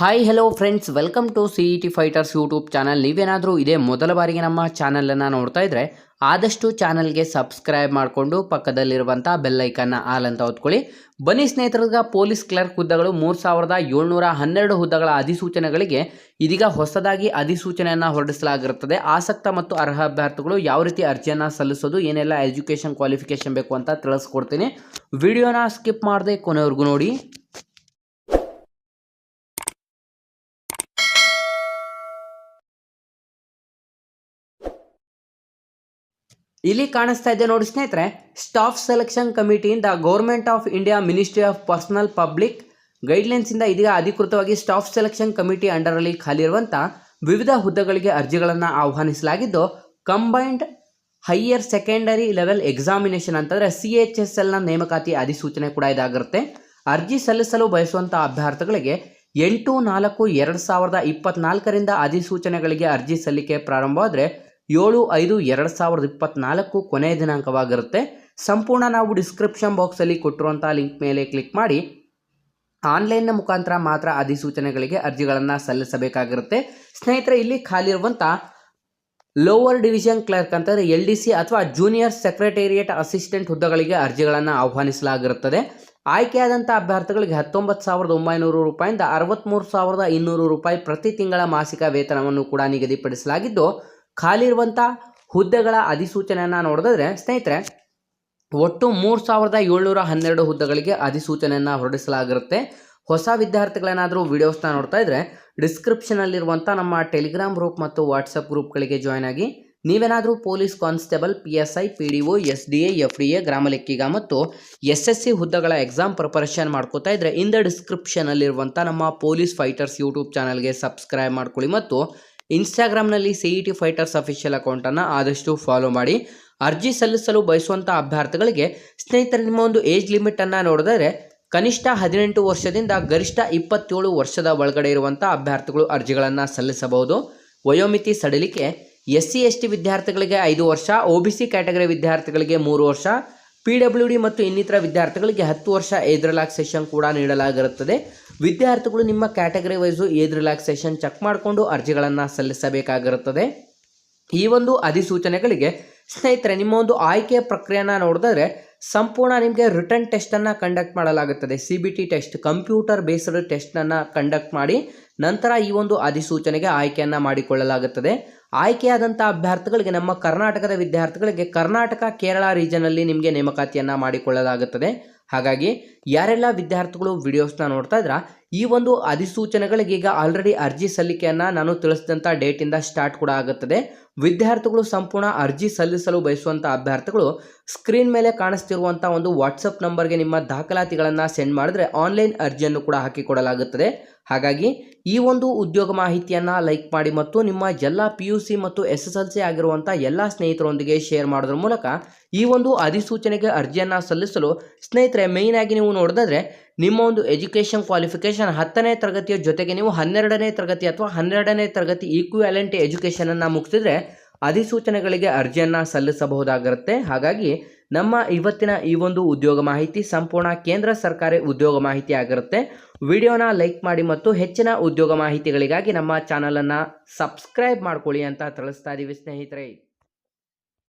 Hi hello friends welcome to C E T fighters YouTube channel ನೀವೇನಾದರೂ ಇದೇ ಮೊದಲ ಬಾರಿಗೆ ನಮ್ಮ ಚಾನಲನ್ನು ನೋಡ್ತಾ ಇದ್ರೆ, ಆದಷ್ಟು ಚಾನಲ್ಗೆ ಸಬ್ಸ್ಕ್ರೈಬ್ ಮಾಡಿಕೊಂಡು ಪಕ್ಕದಲ್ಲಿರುವಂಥ ಬೆಲ್ಲೈಕನ್ನ ಆಲ್ ಅಂತ ಹೊತ್ಕೊಳ್ಳಿ. ಬನ್ನಿ ಸ್ನೇಹಿತರಿಗ ಪೊಲೀಸ್ ಕ್ಲರ್ಕ್ ಹುದ್ದೆಗಳು ಮೂರು ಸಾವಿರದ ಏಳ್ನೂರ ಹನ್ನೆರಡು ಹುದ್ದೆಗಳ ಅಧಿಸೂಚನೆಗಳಿಗೆ ಇದೀಗ ಹೊಸದಾಗಿ ಅಧಿಸೂಚನೆಯನ್ನು ಹೊರಡಿಸಲಾಗಿರುತ್ತದೆ. ಆಸಕ್ತ ಮತ್ತು ಅರ್ಹ ಅಭ್ಯರ್ಥಿಗಳು ಯಾವ ರೀತಿ ಅರ್ಜಿಯನ್ನು ಸಲ್ಲಿಸೋದು, ಏನೆಲ್ಲ ಎಜುಕೇಷನ್ ಕ್ವಾಲಿಫಿಕೇಷನ್ ಬೇಕು ಅಂತ ತಿಳಿಸ್ಕೊಡ್ತೀನಿ. ವಿಡಿಯೋನ ಸ್ಕಿಪ್ ಮಾಡದೆ ಕೊನೆವರೆಗೂ ನೋಡಿ. ಇಲ್ಲಿ ಕಾಣಿಸ್ತಾ ಇದೆ ನೋಡಿ ಸ್ನೇಹಿತರೆ staff selection ಕಮಿಟಿಯಿಂದ government of India ministry of personnel public ಗೈಡ್ಲೈನ್ಸಿಂದ ಇದೀಗ ಅಧಿಕೃತವಾಗಿ ಸ್ಟಾಫ್ ಸೆಲೆಕ್ಷನ್ ಕಮಿಟಿ ಅಂಡರಲ್ಲಿ ಖಾಲಿ ಇರುವಂಥ ವಿವಿಧ ಹುದ್ದೆಗಳಿಗೆ ಅರ್ಜಿಗಳನ್ನು ಆಹ್ವಾನಿಸಲಾಗಿದ್ದು combined higher secondary level examination ಅಂತಂದರೆ ಸಿ ಎಚ್ ಎಸ್ ಎಲ್ನ ನೇಮಕಾತಿ ಅಧಿಸೂಚನೆ ಕೂಡ ಇದಾಗಿರುತ್ತೆ. ಅರ್ಜಿ ಸಲ್ಲಿಸಲು ಬಯಸುವಂಥ ಅಭ್ಯರ್ಥಿಗಳಿಗೆ ಎಂಟು ನಾಲ್ಕು ಎರಡು ಸಾವಿರದ ಇಪ್ಪತ್ನಾಲ್ಕರಿಂದ ಅಧಿಸೂಚನೆಗಳಿಗೆ ಅರ್ಜಿ ಸಲ್ಲಿಕೆ ಪ್ರಾರಂಭವಾದರೆ ಏಳು ಐದು ಎರಡು ಸಾವಿರದ ಇಪ್ಪತ್ನಾಲ್ಕು ಕೊನೆಯ ದಿನಾಂಕವಾಗಿರುತ್ತೆ. ಸಂಪೂರ್ಣ ನಾವು ಡಿಸ್ಕ್ರಿಪ್ಷನ್ ಬಾಕ್ಸಲ್ಲಿ ಕೊಟ್ಟಿರುವಂಥ ಲಿಂಕ್ ಮೇಲೆ ಕ್ಲಿಕ್ ಮಾಡಿ. ಆನ್ಲೈನ್ನ ಮುಖಾಂತರ ಮಾತ್ರ ಅಧಿಸೂಚನೆಗಳಿಗೆ ಅರ್ಜಿಗಳನ್ನು ಸಲ್ಲಿಸಬೇಕಾಗಿರುತ್ತೆ. ಸ್ನೇಹಿತರೆ, ಇಲ್ಲಿ ಖಾಲಿ ಇರುವಂಥ ಲೋವರ್ ಡಿವಿಷನ್ ಕ್ಲರ್ಕ್ ಅಂತಂದರೆ ಎಲ್ ಡಿ ಸಿ ಅಥವಾ ಜೂನಿಯರ್ ಸೆಕ್ರೆಟೇರಿಯೇಟ್ ಅಸಿಸ್ಟೆಂಟ್ ಹುದ್ದೆಗಳಿಗೆ ಅರ್ಜಿಗಳನ್ನು ಆಹ್ವಾನಿಸಲಾಗಿರುತ್ತದೆ. ಆಯ್ಕೆಯಾದಂಥ ಅಭ್ಯರ್ಥಿಗಳಿಗೆ ಹತ್ತೊಂಬತ್ತು ಸಾವಿರದ ಒಂಬೈನೂರು ರೂಪಾಯಿಂದ ಅರವತ್ತ್ಮೂರು ಸಾವಿರದ ಇನ್ನೂರು ರೂಪಾಯಿ ಪ್ರತಿ ತಿಂಗಳ ಮಾಸಿಕ ವೇತನವನ್ನು ಕೂಡ ನಿಗದಿಪಡಿಸಲಾಗಿದ್ದು ಖಾಲಿ ಇರುವಂಥ ಹುದ್ದೆಗಳ ಅಧಿಸೂಚನೆಯನ್ನು ನೋಡಿದ್ರೆ ಸ್ನೇಹಿತರೆ, ಒಟ್ಟು ಮೂರು ಸಾವಿರದ ಏಳ್ನೂರ ಹನ್ನೆರಡು ಹುದ್ದೆಗಳಿಗೆ ಅಧಿಸೂಚನೆಯನ್ನು ಹೊರಡಿಸಲಾಗಿರುತ್ತೆ. ಹೊಸ ವಿದ್ಯಾರ್ಥಿಗಳೇನಾದರೂ ವಿಡಿಯೋಸ್ನ ನೋಡ್ತಾ ಇದ್ದರೆ ಡಿಸ್ಕ್ರಿಪ್ಷನಲ್ಲಿರುವಂಥ ನಮ್ಮ ಟೆಲಿಗ್ರಾಮ್ ಗ್ರೂಪ್ ಮತ್ತು ವಾಟ್ಸಪ್ ಗ್ರೂಪ್ಗಳಿಗೆ ಜಾಯ್ನ್ ಆಗಿ, ನೀವೇನಾದರೂ police constable P S I P D O S D A F D A ಗ್ರಾಮ ಲೆಕ್ಕಿಗ ಮತ್ತು ಎಸ್ ಎಸ್ ಸಿ ಹುದ್ದೆಗಳ ಎಕ್ಸಾಮ್ ಪ್ರಿಪರೇಷನ್ ಮಾಡ್ಕೋತಾ ಇದ್ದರೆ ಇಂದ ಡಿಸ್ಕ್ರಿಪ್ಷನಲ್ಲಿರುವಂಥ ನಮ್ಮ ಪೊಲೀಸ್ ಫೈಟರ್ಸ್ ಯೂಟ್ಯೂಬ್ ಚಾನಲ್ಗೆ ಸಬ್ಸ್ಕ್ರೈಬ್ ಮಾಡ್ಕೊಳ್ಳಿ ಮತ್ತು ಇನ್ಸ್ಟಾಗ್ರಾಮ್ನಲ್ಲಿ C E T fighters official ಅಕೌಂಟನ್ನು ಆದಷ್ಟು ಫಾಲೋ ಮಾಡಿ. ಅರ್ಜಿ ಸಲ್ಲಿಸಲು ಬಯಸುವಂಥ ಅಭ್ಯರ್ಥಿಗಳಿಗೆ ಸ್ನೇಹಿತರೆ, ನಿಮ್ಮ ಒಂದು ಏಜ್ ಲಿಮಿಟನ್ನು ನೋಡಿದರೆ ಕನಿಷ್ಠ ಹದಿನೆಂಟು ವರ್ಷದಿಂದ ಗರಿಷ್ಠ ಇಪ್ಪತ್ತೇಳು ವರ್ಷದ ಒಳಗಡೆ ಇರುವಂಥ ಅಭ್ಯರ್ಥಿಗಳು ಅರ್ಜಿಗಳನ್ನು ಸಲ್ಲಿಸಬಹುದು. ವಯೋಮಿತಿ ಸಡಿಲಿಕೆ ಎಸ್ ಸಿ ಎಸ್ ಟಿ ವಿದ್ಯಾರ್ಥಿಗಳಿಗೆ ಐದು ವರ್ಷ, ಒ ಬಿ ಸಿ ಕ್ಯಾಟಗರಿ ವಿದ್ಯಾರ್ಥಿಗಳಿಗೆ ಮೂರು ವರ್ಷ, ಪಿ ಡಬ್ಲ್ಯೂ ಡಿ ಮತ್ತು ಇನ್ನಿತರ ವಿದ್ಯಾರ್ಥಿಗಳಿಗೆ ಹತ್ತು ವರ್ಷ ಏಜ್ ಕೂಡ ನೀಡಲಾಗಿರುತ್ತದೆ. ವಿದ್ಯಾರ್ಥಿಗಳು ನಿಮ್ಮ category wise age relaxation check ಮಾಡಿಕೊಂಡು ಅರ್ಜಿಗಳನ್ನು ಸಲ್ಲಿಸಬೇಕಾಗಿರುತ್ತದೆ. ಈ ಒಂದು ಅಧಿಸೂಚನೆಗಳಿಗೆ ಸ್ನೇಹಿತರೆ, ನಿಮ್ಮ ಒಂದು ಆಯ್ಕೆಯ ಪ್ರಕ್ರಿಯೆನ ನೋಡಿದ್ರೆ ಸಂಪೂರ್ಣ ನಿಮಗೆ ರಿಟರ್ನ್ ಟೆಸ್ಟನ್ನು ಕಂಡಕ್ಟ್ ಮಾಡಲಾಗುತ್ತದೆ. C B T test computer based ಟೆಸ್ಟನ್ನು conduct ಮಾಡಿ ನಂತರ ಈ ಒಂದು ಅಧಿಸೂಚನೆಗೆ ಆಯ್ಕೆಯನ್ನು ಮಾಡಿಕೊಳ್ಳಲಾಗುತ್ತದೆ. ಆಯ್ಕೆಯಾದಂಥ ಅಭ್ಯರ್ಥಿಗಳಿಗೆ, ನಮ್ಮ ಕರ್ನಾಟಕದ ವಿದ್ಯಾರ್ಥಿಗಳಿಗೆ ಕರ್ನಾಟಕ, ಕೇರಳ ರೀಜನಲ್ಲಿ ನಿಮಗೆ ನೇಮಕಾತಿಯನ್ನು ಮಾಡಿಕೊಳ್ಳಲಾಗುತ್ತದೆ. ಹಾಗಾಗಿ ಯಾರೆಲ್ಲ ವಿದ್ಯಾರ್ಥಿಗಳು ವಿಡಿಯೋಸ್ನ ನೋಡ್ತಾ ಇದ್ರ, ಈ ಒಂದು ಅಧಿಸೂಚನೆಗಳಿಗೆ ಈಗ ಆಲ್ರೆಡಿ ಅರ್ಜಿ ಸಲ್ಲಿಕೆಯನ್ನು ನಾನು ತಿಳಿಸಿದಂಥ ಡೇಟಿಂದ ಸ್ಟಾರ್ಟ್ ಕೂಡ ಆಗುತ್ತದೆ. ವಿದ್ಯಾರ್ಥಿಗಳು ಸಂಪೂರ್ಣ ಅರ್ಜಿ ಸಲ್ಲಿಸಲು ಬಯಸುವಂಥ ಅಭ್ಯರ್ಥಿಗಳು ಸ್ಕ್ರೀನ್ ಮೇಲೆ ಕಾಣಿಸ್ತಿರುವಂಥ ಒಂದು ವಾಟ್ಸಪ್ ನಂಬರ್ಗೆ ನಿಮ್ಮ ದಾಖಲಾತಿಗಳನ್ನು ಸೆಂಡ್ ಮಾಡಿದ್ರೆ ಆನ್ಲೈನ್ ಅರ್ಜಿಯನ್ನು ಕೂಡ ಹಾಕಿಕೊಡಲಾಗುತ್ತದೆ. ಹಾಗಾಗಿ ಈ ಒಂದು ಉದ್ಯೋಗ ಮಾಹಿತಿಯನ್ನು ಲೈಕ್ ಮಾಡಿ ಮತ್ತು ನಿಮ್ಮ ಎಲ್ಲ ಪಿ ಯು ಸಿ ಮತ್ತು ಎಸ್ ಎಸ್ ಎಲ್ ಸಿ ಆಗಿರುವಂಥ ಎಲ್ಲ ಸ್ನೇಹಿತರೊಂದಿಗೆ ಶೇರ್ ಮಾಡೋದ್ರ ಮೂಲಕ ಈ ಒಂದು ಅಧಿಸೂಚನೆಗೆ ಅರ್ಜಿಯನ್ನು ಸಲ್ಲಿಸಲು ಸ್ನೇಹಿತರೆ ಮೇಯ್ನ್ ಆಗಿ ನೀವು ನೋಡಿದ್ರೆ ನಿಮ್ಮ ಒಂದು ಎಜುಕೇಷನ್ ಕ್ವಾಲಿಫಿಕೇಷನ್ ಹತ್ತನೇ ತರಗತಿಯ ಜೊತೆಗೆ ನೀವು ಹನ್ನೆರಡನೇ ತರಗತಿ ಅಥವಾ ಹನ್ನೆರಡನೇ ತರಗತಿ ಈಕ್ವ್ಯಾಲೆಂಟ್ ಎಜುಕೇಷನನ್ನು ಮುಗಿಸಿದ್ರೆ ಅಧಿಸೂಚನೆಗಳಿಗೆ ಅರ್ಜಿಯನ್ನು ಸಲ್ಲಿಸಬಹುದಾಗಿರುತ್ತೆ. ಹಾಗಾಗಿ ನಮ್ಮ ಇವತ್ತಿನ ಈ ಒಂದು ಉದ್ಯೋಗ ಮಾಹಿತಿ ಸಂಪೂರ್ಣ ಕೇಂದ್ರ ಸರ್ಕಾರಿ ಉದ್ಯೋಗ ಮಾಹಿತಿ ಆಗಿರುತ್ತೆ. ವಿಡಿಯೋನ ಲೈಕ್ ಮಾಡಿ ಮತ್ತು ಹೆಚ್ಚಿನ ಉದ್ಯೋಗ ಮಾಹಿತಿಗಳಿಗಾಗಿ ನಮ್ಮ ಚಾನಲನ್ನು ಸಬ್ಸ್ಕ್ರೈಬ್ ಮಾಡ್ಕೊಳ್ಳಿ ಅಂತ ತಿಳಿಸ್ತಾ ಇದ್ದೀವಿ ಸ್ನೇಹಿತರೆ.